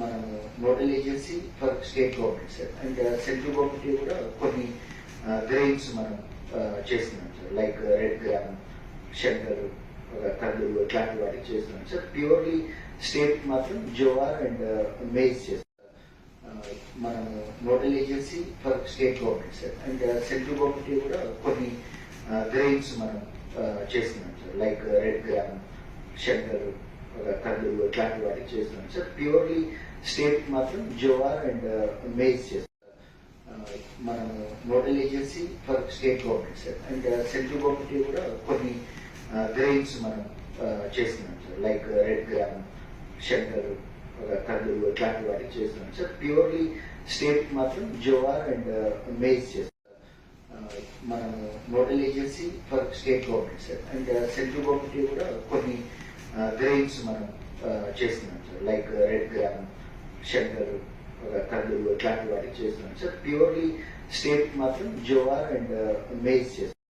మనము nodal agency for state government sir. And uh, central government కూడా కొన్ని uh, grains మనం uh, చేస్తున్నాం సార్. లైక్ రెడ్ గ్రామ్ శంకర్ కందులు ఇట్లాంటి వాటికి చేస్తున్నాం సార్. ప్యూర్లీ స్టేట్ మాత్రం జోవార్ అండ్ మేజ్ చేస్తాం మన మనము nodal agency for state government sir. And central government కూడా కొన్ని గ్రెయిన్స్ మనం చేస్తున్నాం సార్. లైక్ రెడ్ గ్రామ్ శంకర్ కందులు ఇట్లాంటి వాటికి చేస్తున్నాం సార్ ప్యూర్లీ స్టేట్ మాత్రం జోవార్ అండ్ మేజ్ చేస్తాం మన nodal agency for state government sir and central government కూడా కొన్ని గ్రెయిన్స్ మనం చేస్తున్నాం సార్ లైక్ రెడ్ గ్రామ్ శంకర్ కందులు ఇట్లాంటి వాటికి చేస్తున్నాం సార్ ప్యూర్లీ స్టేట్ మాత్రం జోవార్ అండ్ మేజ్ చేస్తాం మన nodal agency for state government sir and central government కూడా కొన్ని గ్రెయిన్స్ మనం ఆ, చేస్తున్నాం సార్. లైక్ రెడ్ గ్రామ్ శంకర్ కందులు ఇట్లాంటి వాటికి చేస్తున్నాం. సార్ ప్యూర్లీ స్టేట్ మాత్రం జోవార్ అండ్ మేజ్ చేస్తాం